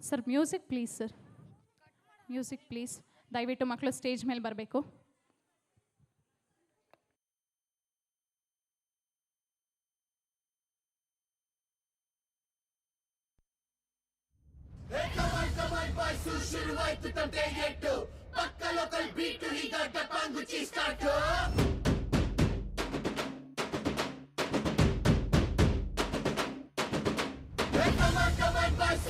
sir music please sir music please ದಯವಿಟ್ಟು ಮಕ್ಕಳು stage ಮೇಲೆ ಬರಬೇಕು ಶುರುವಾಯ್ತು ತಂಟೆ ಎಟ್ಟು ಪಕ್ಕ ಲೋಕಲ್ ಬೀಟು ಈಗ ಟಪಾಂಗುಚಿ start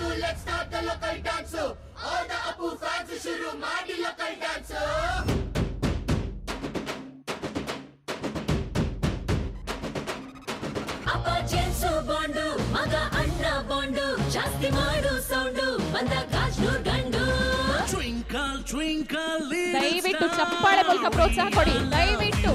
Let's start the local dance. All the Apu fans ಶುರು ಮಾಡಿ local dance. ಅಪ್ಪ ಜೇಮ್ಸು ಬಾಂಡು ಮಗ ಅಣ್ಣ ಬಾಂಡು ಜಾಸ್ತಿ ಮಾಡು ಸೌಂಡು ಬಂದ ಕಾಜ್ನೂರ್ ಗಂಡು Twinkle, twinkle, little ದಯವಿಟ್ಟು star, ಚಪ್ಪಾಳೆ ಮೂಲಕ ಪ್ರೋತ್ಸಾಹ ಕೊಡಿ we are ದಯವಿಟ್ಟು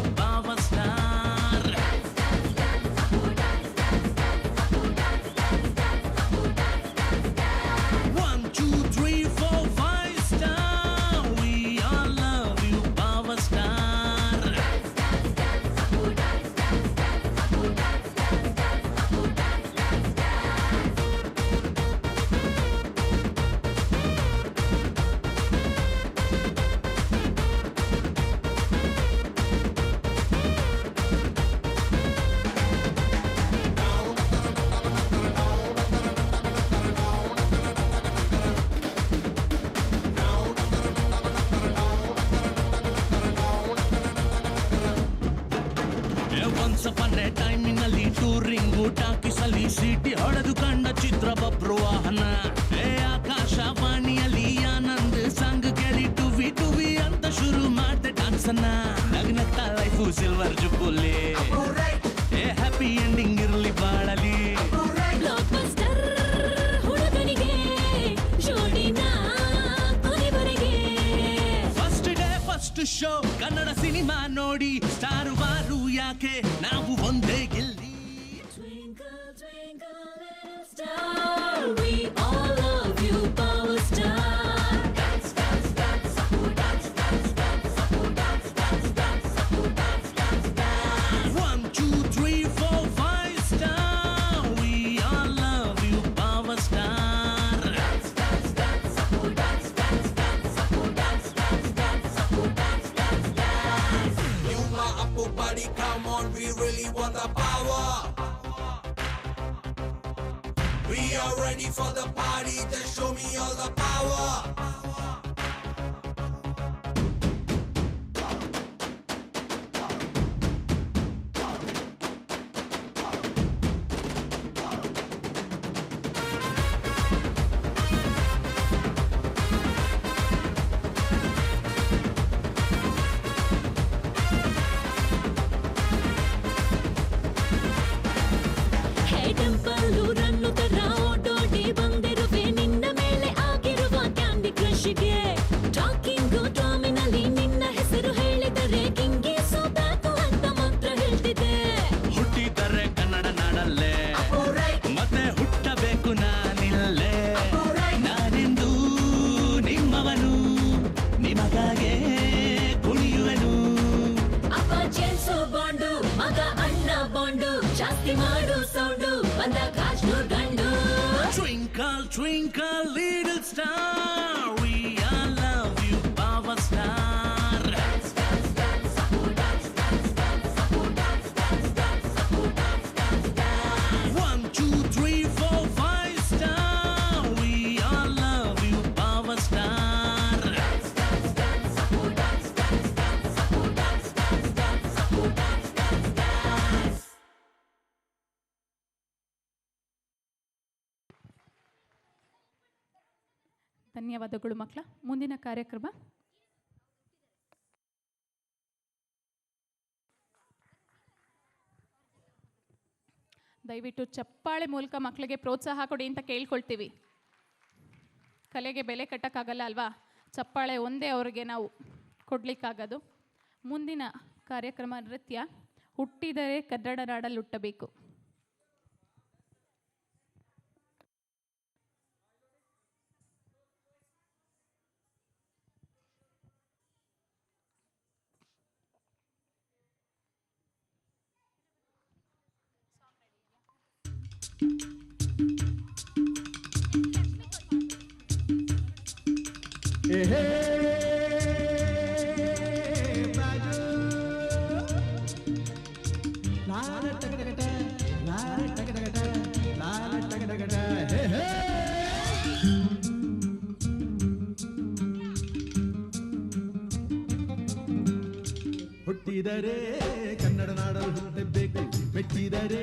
ಮಾಡ್ದೆ ನಗ್ನತ್ತ ಲೈಫು ಸಿಲ್ವರ್ ಜುಬ್ಬುಲ್ಲಿ ಏ ಹ್ಯಾಪಿ ಎಂಡಿಂಗ್ ಇರ್ಲಿ ಬಾಳಲಿ. First day first show Kannada cinema ನೋಡಿ ಸ್ಟಾರ್ ಬಾರು ಯಾಕೆ? Really want the power. We are ready for the party, just show me all the power. Oh. ಧನ್ಯವಾದಗಳು ಮಕ್ಕಳ. ಮುಂದಿನ ಕಾರ್ಯಕ್ರಮ. ದಯವಿಟ್ಟು ಚಪ್ಪಾಳೆ ಮೂಲಕ ಮಕ್ಕಳಿಗೆ ಪ್ರೋತ್ಸಾಹ ಕೊಡಿ ಅಂತ ಕೇಳ್ಕೊಳ್ತೀವಿ. ಕಲೆಗೆ ಬೆಲೆ ಕಟ್ಟಕ್ಕಾಗಲ್ಲ ಅಲ್ವಾ? ಚಪ್ಪಾಳೆ ಒಂದೇ ಅವ್ರಿಗೆ ನಾವು ಕೊಡಲಿಕ್ಕಾಗೋದು. ಮುಂದಿನ ಕಾರ್ಯಕ್ರಮ ನೃತ್ಯ. ಹುಟ್ಟಿದರೆ ಕನ್ನಡ ನಾಡಲ್ಲಿ ಹುಟ್ಟಬೇಕು ಹುಟ್ಟಿದರೆ ಕನ್ನಡ ನಾಡಲು ಹುಟ್ಟಬೇಕು ಮೆಟ್ಟಿದರೆ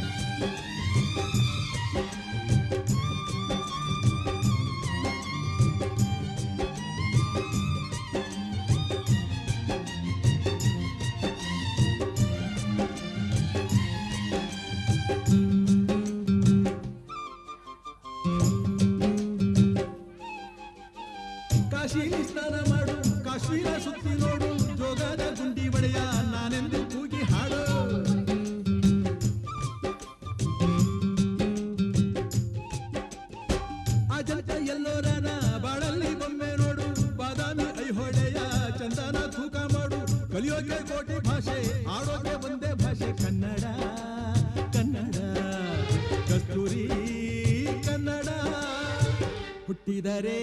ಕೋಟಿ ಭಾಷೆ ಆಡೋದೇ ಒಂದೇ ಭಾಷೆ ಕನ್ನಡ ಕನ್ನಡ ಕಸ್ತೂರಿ ಕನ್ನಡ. ಹುಟ್ಟಿದರೆ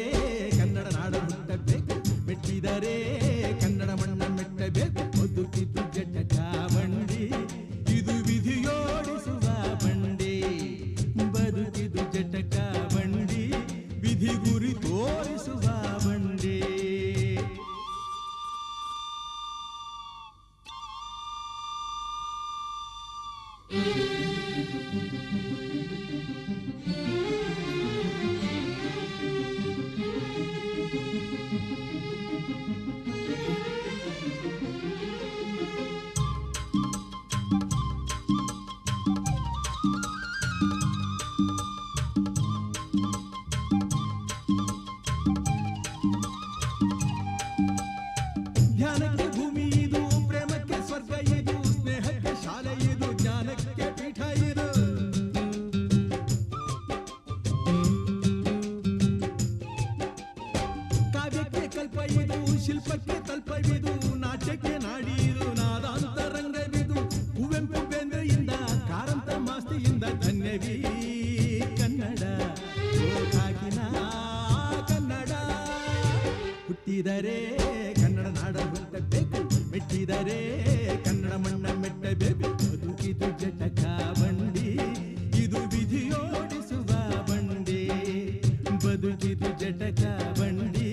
ಇದು ಶಿಲ್ಪಕ್ಕೆ ತಲ್ಪವಿದು ನಾಟ್ಯಕ್ಕೆ ನಾಡಿ ಇದು ನಾದಾಂತರಂಗವಿದು ಕುವೆಂಪು ಬೇಂದ್ರೆಯಿಂದ ಕಾರಂತ ಮಾಸ್ತಿಯಿಂದ ಧನ್ಯವೀ ಕನ್ನಡ ಓ ಕಾಕಿನ ಕನ್ನಡ ಹುಟ್ಟಿದರೆ ಕನ್ನಡ ನಾಡ ಹುಟ್ಟಬೇಕು ಮೆಟ್ಟಿದರೆ ಕನ್ನಡ ಮಣ್ಣ ಮೆಟ್ಟಬೇಕು ಬದುಕಿದು ಜಟಕ ಬಂಡಿ ಇದು ವಿಧಿಯೋಡಿಸುವ ಬಂಡಿ ಬದುಕಿದು ಜಟಕ ಬಂಡಿ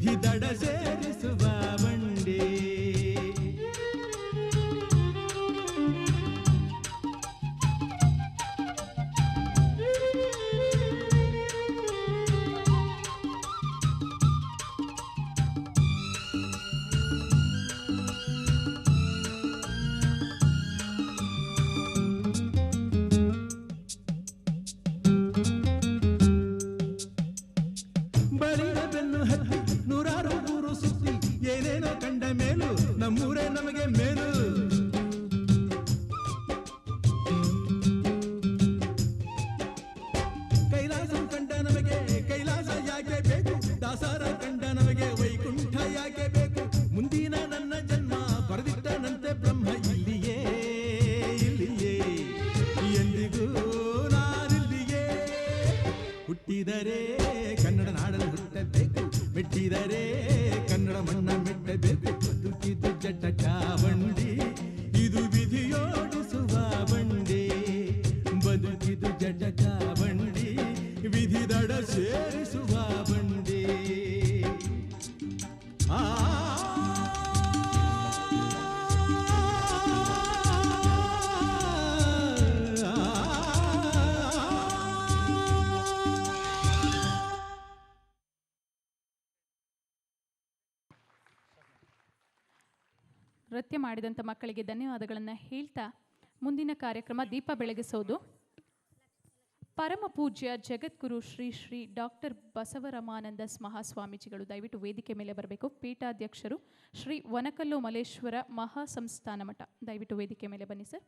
ವಿಧಿ ದಡ ಸೇರಿಸುವ ಬಂಡಿ ಮಾಡಿದಂಥ ಮಕ್ಕಳಿಗೆ ಧನ್ಯವಾದಗಳನ್ನು ಹೇಳ್ತಾ ಮುಂದಿನ ಕಾರ್ಯಕ್ರಮ ದೀಪ ಬೆಳಗಿಸೋದು. ಪರಮ ಪೂಜ್ಯ ಜಗದ್ಗುರು ಶ್ರೀ ಶ್ರೀ ಡಾಕ್ಟರ್ ಬಸವರಮಾನಂದ ಮಹಾಸ್ವಾಮೀಜಿಗಳು ದಯವಿಟ್ಟು ವೇದಿಕೆ ಮೇಲೆ ಬರಬೇಕು. ಪೀಠಾಧ್ಯಕ್ಷರು ಶ್ರೀ ವನಕಲ್ಲು ಮಲೇಶ್ವರ ಮಹಾಸಂಸ್ಥಾನ ಮಠ. ದಯವಿಟ್ಟು ವೇದಿಕೆ ಮೇಲೆ ಬನ್ನಿ ಸರ್.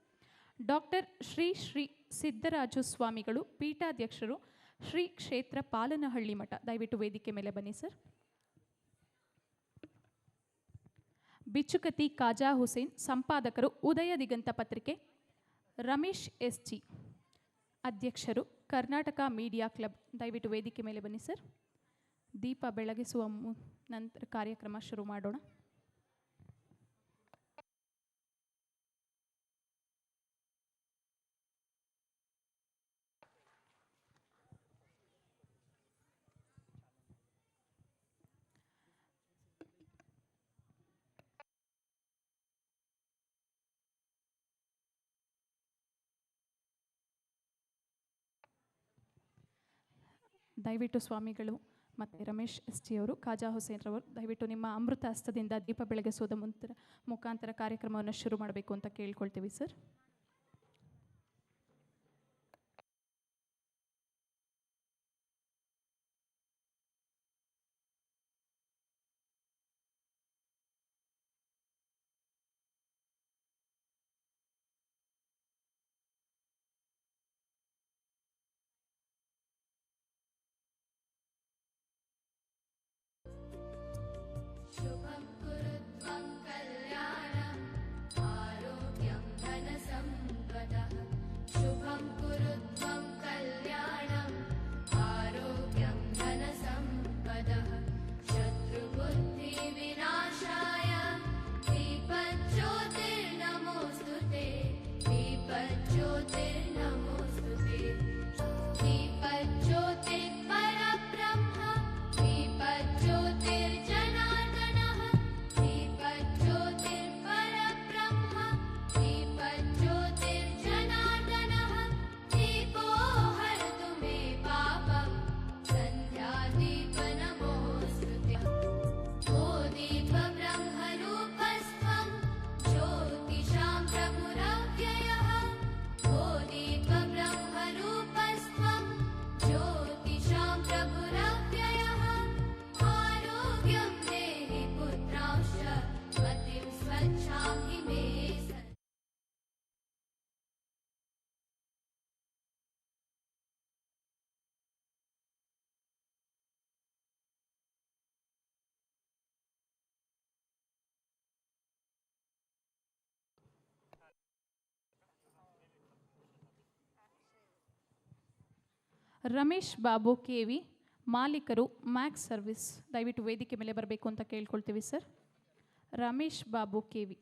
ಡಾಕ್ಟರ್ ಶ್ರೀ ಶ್ರೀ ಸಿದ್ದರಾಜು ಸ್ವಾಮಿಗಳು, ಪೀಠಾಧ್ಯಕ್ಷರು ಶ್ರೀ ಕ್ಷೇತ್ರ ಪಾಲನಹಳ್ಳಿ ಮಠ. ದಯವಿಟ್ಟು ವೇದಿಕೆ ಮೇಲೆ ಬನ್ನಿ ಸರ್. ಬಿಚ್ಚುಕತಿ ಖಾಜಾ ಹುಸೇನ್, ಸಂಪಾದಕರು ಉದಯ ದಿಗಂತ ಪತ್ರಿಕೆ, ರಮೇಶ್ ಎಸ್ ಜಿ ಅಧ್ಯಕ್ಷರು ಕರ್ನಾಟಕ ಮೀಡಿಯಾ ಕ್ಲಬ್. ದಯವಿಟ್ಟು ವೇದಿಕೆ ಮೇಲೆ ಬನ್ನಿ ಸರ್. ದೀಪ ಬೆಳಗಿಸುವ ನಂತರ ಕಾರ್ಯಕ್ರಮ ಶುರು ಮಾಡೋಣ. ದಯವಿಟ್ಟು ಸ್ವಾಮಿಗಳು ಮತ್ತು ರಮೇಶ್ ಎಸ್ ಟಿ ಅವರು ಖಾಜಾ ಹುಸೇನ್ ರವರು ದಯವಿಟ್ಟು ನಿಮ್ಮ ಅಮೃತ ಹಸ್ತದಿಂದ ದೀಪ ಬೆಳಗಿಸೋದ ಮುಂತರ ಮುಖಾಂತರ ಕಾರ್ಯಕ್ರಮವನ್ನು ಶುರು ಮಾಡಬೇಕು ಅಂತ ಕೇಳ್ಕೊಳ್ತೀವಿ sir. Ramesh Babu K V ಮಾಲೀಕರು ಮ್ಯಾಕ್ಸ್ ಸರ್ವಿಸ್. ದಯವಿಟ್ಟು ವೇದಿಕೆ ಮೇಲೆ ಬರಬೇಕು ಅಂತ ಕೇಳ್ಕೊಳ್ತೀವಿ, sir. Ramesh Babu K V